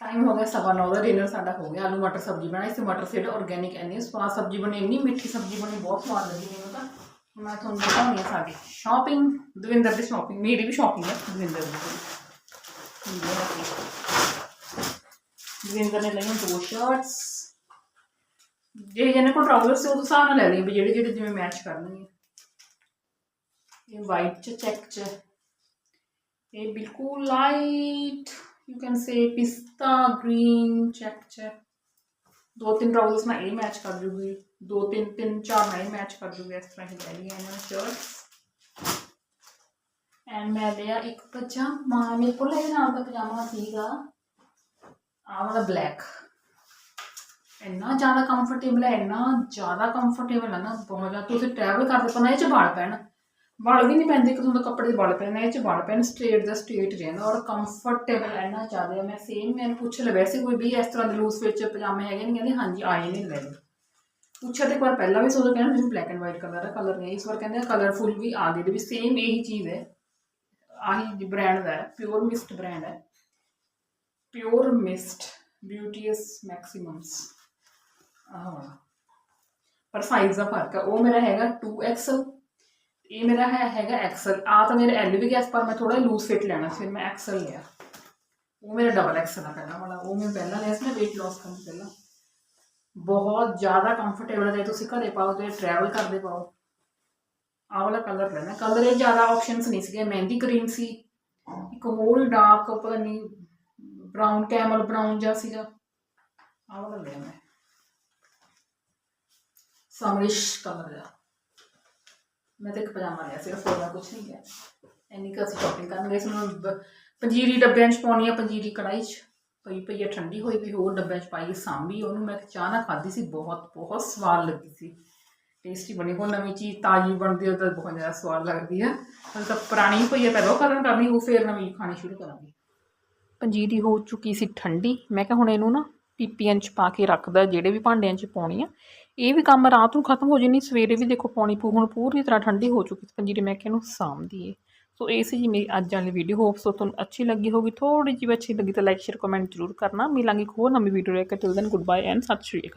ਕੇ ਟਾਈਮ ਹੋ ਗਿਆ ਸਵਾ ਨੌ ਦਾ ਡਿਨਰ ਸਾਡਾ ਹੋ ਗਿਆ, ਆਲੂ ਮਟਰ ਸਬਜ਼ੀ ਬਣਾਈ ਸੀ, ਮਟਰ ਸੀਡ ਆਰਗੇਨਿਕ ਸਵਾਦ ਸਬਜ਼ੀ ਬਣੀ, ਇੰਨੀ ਮਿੱਠੀ ਸਬਜ਼ੀ ਬਣੀ, ਬਹੁਤ ਸਵਾਦ ਲੱਗੀ ਮੈਨੂੰ ਤਾਂ। ਮੈਂ ਤੁਹਾਨੂੰ ਦਿਖਾਉਂਦੀ ਹਾਂ ਸਾਡੀ ਸ਼ਾਪਿੰਗ ਦਵਿੰਦਰ ਦੀ ਸ਼ਾਪਿੰਗ ਮੇਰੀ ਵੀ ਸ਼ਾਪਿੰਗ ਹੈ ਦਵਿੰਦਰ ਦੀ ਦਵਿੰਦਰ ਨੇ ਲਈਆਂ ਦੋ ਸ਼ਰਟਸ ਜਿਹੜੇ ਜਿਹਨੇ ਕੋਲ ਟਰਾਊਜ਼ਰ ਸੀ, ਉਹ ਹਿਸਾਬ ਨਾਲ ਲੈ ਲਈ ਵੀ ਜਿਹੜੇ ਜਿਹੜੇ ਜਿਵੇਂ ਮੈਚ ਕਰਨਗੇ। ਇਹ ਵਾਈਟ ਚ ਚੈੱਕ ਚ। ਇਹ ਬਿਲਕੁਲ light you can say pista green check ਚ ਦੋ ਤਿੰਨ ਟਰਾਊਜ਼ਰਸ ਮੈਂ ਇਹ ਮੈਚ ਕਰ ਜੂਗੀ। ਦੋ ਤਿੰਨ ਤਿੰਨ, ਚਾਰ ਮੈਂ ਇਹ ਮੈਚ ਕਰ ਜੂਗੀ। ਇਸ ਤਰ੍ਹਾਂ ਹੀ ਲੈ ਲਈਆਂ ਇਹਨਾਂ ਸ਼ਰਟਸ ਐਂਡ ਮੈਂ ਲਿਆ ਇੱਕ ਪਜਾਮਾ। ਮੇਰੇ ਕੋਲ ਇਹ ਨਾਲ ਦਾ ਪਜਾਮਾ ਸੀਗਾ। ਆਹ ਵਾਲਾ ਬਲੈਕ ਇੰਨਾ ਜ਼ਿਆਦਾ ਕੰਫਰਟੇਬਲ ਹੈ, ਇੰਨਾ ਜ਼ਿਆਦਾ ਕੰਫਰਟੇਬਲ ਹੈ ਨਾ। ਬਹੁਤ ਜ਼ਿਆਦਾ ਤੁਸੀਂ ਟਰੈਵਲ ਕਰਦੇ ਪਨਾ ਇਹ ਚ ਵਾਲ ਪੈਣ। ਵਾਲ ਵੀ ਨਹੀਂ ਪੈਂਦੇ, ਇੱਕ ਤੁਹਾਨੂੰ ਕੱਪੜੇ ਦੇ ਵਾਲ ਪੈਣ ਇਹ ਚ ਵਾਲ ਪੈਣ ਸਟ੍ਰੇਟ ਦਾ ਸਟ੍ਰੇਟ ਰਹਿੰਦਾ ਔਰ ਕੰਫਰਟੇਬਲ ਰਹਿਣਾ ਜ਼ਿਆਦਾ ਮੈਂ ਸੇਮ ਮੈਨੂੰ ਪੁੱਛ ਲਿਆ, ਵੈਸੇ ਕੋਈ ਵੀ ਇਸ ਤਰ੍ਹਾਂ ਦੇ ਲੂਸ ਵਿੱਚ ਪਜਾਮੇ ਹੈਗੇ ਨਹੀਂ ਕਹਿੰਦੇ ਹਾਂਜੀ, ਆਏ ਨਹੀਂ ਲੈ ਪੁੱਛਿਆ ਤੇ ਇੱਕ ਵਾਰ ਪਹਿਲਾਂ ਵੀ ਸੋਚੋ ਕਹਿੰਦੇ ਮੈਨੂੰ ਬਲੈਕ ਐਂਡ ਵਾਈਟ ਕਲਰ ਹੈ ਕਲਰ ਨਹੀਂ, ਇਸ ਵਾਰ ਕਹਿੰਦੇ ਕਲਰਫੁਲ ਵੀ ਆ ਗਏ ਦੇ ਵੀ ਸੇਮ ਇਹੀ ਚੀਜ਼ ਹੈ। ਆਹੀ ਬ੍ਰਾਂਡ ਦਾ ਹੈ ਪਿਓਰ ਮਿਸਟ ਬ੍ਰਾਂਡ ਹੈ। ਪਿਓਰ ਮਿਸਟ ਬਿਊਟੀਅਸ ਮੈਕਸਿਮਮਸ ਆਹ ਪਰ ਸਾਈਜ਼ ਦਾ ਫ਼ਰਕ ਹੈ, ਉਹ ਮੇਰਾ ਹੈਗਾ 2XL ਇਹ ਮੇਰਾ ਹੈ, ਹੈਗਾ XL ਆ ਤਾਂ ਮੇਰੇ L ਵੀ ਗਿਆ ਪਰ ਮੈਂ ਥੋੜਾ ਲੂਜ਼ ਫਿਟ ਲੈਣਾ ਫਿਰ ਮੈਂ XL ਲਿਆ। ਉਹ ਮੇਰਾ ਡਬਲ XL ਆ ਪਹਿਲਾਂ ਵਾਲਾ। ਉਹ ਮੈਂ ਪਹਿਲਾਂ ਲਿਆ ਸੀ ਨਾ weight loss ਕਰਨ ਪਹਿਲਾਂ। ਬਹੁਤ ਜ਼ਿਆਦਾ ਕੰਫਰਟੇਬਲ ਹੈ ਤੁਸੀਂ ਘਰੇ ਪਾਓ ਤੇ ਟਰੈਵਲ ਕਰਦੇ ਪਾਓ। ਆਹ ਵਾਲਾ ਕਲਰ ਲੈਣਾ। ਕਲਰ ਇਹ ਜ਼ਿਆਦਾ ਆਪਸ਼ਨਸ ਨਹੀਂ ਸੀਗੇ। ਮਹਿੰਦੀ ਕਰੀਮ ਸੀ। ਇੱਕ ਹੋਰ ਡਾਰਕ ਪਤਾ ਨਹੀਂ ਬ੍ਰਾਊਨ ਕੈਮਲ ਬ੍ਰਾਊਨ ਜਿਹਾ ਸੀਗਾ। ਆਹ ਵਾਲਾ ਲਿਆ ਮੈਂ ਸਮਰਿਸ਼ ਕਲਰ ਦਾ ਮੈਂ ਤਾਂ ਇੱਕ ਪਜਾਮਾ ਲਿਆ ਸੀ ਹੋਰ ਮੈਂ ਕੁਛ ਨਹੀਂ ਲਿਆ। ਇੰਨੀ ਕੁ ਅਸੀਂ ਸ਼ਾਪਿੰਗ ਕਰਨ ਗਏ ਸੀ, ਹੁਣ ਬ- ਪੰਜੀਰੀ ਡੱਬਿਆਂ 'ਚ ਪਾਉਣੀ ਆ ਪੰਜੀਰੀ ਕੜਾਈ 'ਚ। ਪਈ ਪਈ ਆ ਠੰਡੀ ਹੋਈ ਵੀ ਹੋਰ ਡੱਬਿਆਂ 'ਚ ਪਾਈ ਸਾਂਭੀ ਉਹਨੂੰ। ਮੈਂ ਚਾਹ ਨਾਲ ਖਾਧੀ ਸੀ, ਬਹੁਤ ਬਹੁਤ ਸਵਾਦ ਲੱਗੀ ਸੀ। ਟੇਸਟੀ ਬਣੀ। ਹੁਣ ਨਵੀਂ ਚੀਜ਼ ਤਾਜ਼ੀ ਬਣਦੀ ਹੈ ਤਾਂ ਬਹੁਤ ਜ਼ਿਆਦਾ ਸਵਾਦ ਲੱਗਦੀ ਹੈ ਹੁਣ ਤਾਂ ਪੁਰਾਣੀ ਪਈ ਹੈ ਪਹਿਲਾਂ ਕਰਨ ਕਰਨੀ, ਉਹ ਫੇਰ ਨਵੀਂ ਖਾਣੀ ਸ਼ੁਰੂ ਕਰਾਂਗੀ। ਪੰਜੀਰੀ ਹੋ ਚੁੱਕੀ ਸੀ ਠੰਡੀ। ਮੈਂ ਕਿਹਾ ਹੁਣ ਇਹਨੂੰ ਨਾ ਪੀਪੀਆਂ 'ਚ ਪਾ ਕੇ ਰੱਖਦਾ, ਜਿਹੜੇ ਵੀ ਭਾਂਡਿਆਂ 'ਚ ਪਾਉਣੀ ਆ ਇਹ ਵੀ ਕੰਮ ਰਾਤ ਨੂੰ ਖਤਮ ਹੋ ਜਾਣੀ ਸਵੇਰੇ ਵੀ ਦੇਖੋ ਪਾਉਣੀ ਪੂ, ਹੁਣ ਪੂਰੀ ਤਰ੍ਹਾਂ ਠੰਡੀ ਹੋ ਚੁੱਕੀ ਸੀ, ਪੰਜੀਰੀ ਮੈਂ ਕਿਹਾ ਇਹਨੂੰ ਸਾਂਭਦੀ ਏ ਸੋ ਇਹ ਸੀ ਜੀ ਮੇਰੀ ਅੱਜ ਵਾਲੀ ਵੀਡੀਓ ਹੋਪਸ ਸੋ ਤੁਹਾਨੂੰ ਅੱਛੀ ਲੱਗੀ ਹੋਗੀ ਥੋੜੀ ਜਿਹੀ ਅੱਛੀ ਲੱਗੀ ਤਾਂ ਲਾਈਕ ਸ਼ੇਅਰ ਕਮੈਂਟ ਜ਼ਰੂਰ ਕਰਨਾ। ਮਿਲਾਂਗੇ ਇੱਕ ਹੋਰ ਨਵੀਂ ਵੀਡੀਓ ਲੈ ਕੇ till then good bye and ਸਤਿ ਸ਼੍ਰੀ ਅਕਾਲ।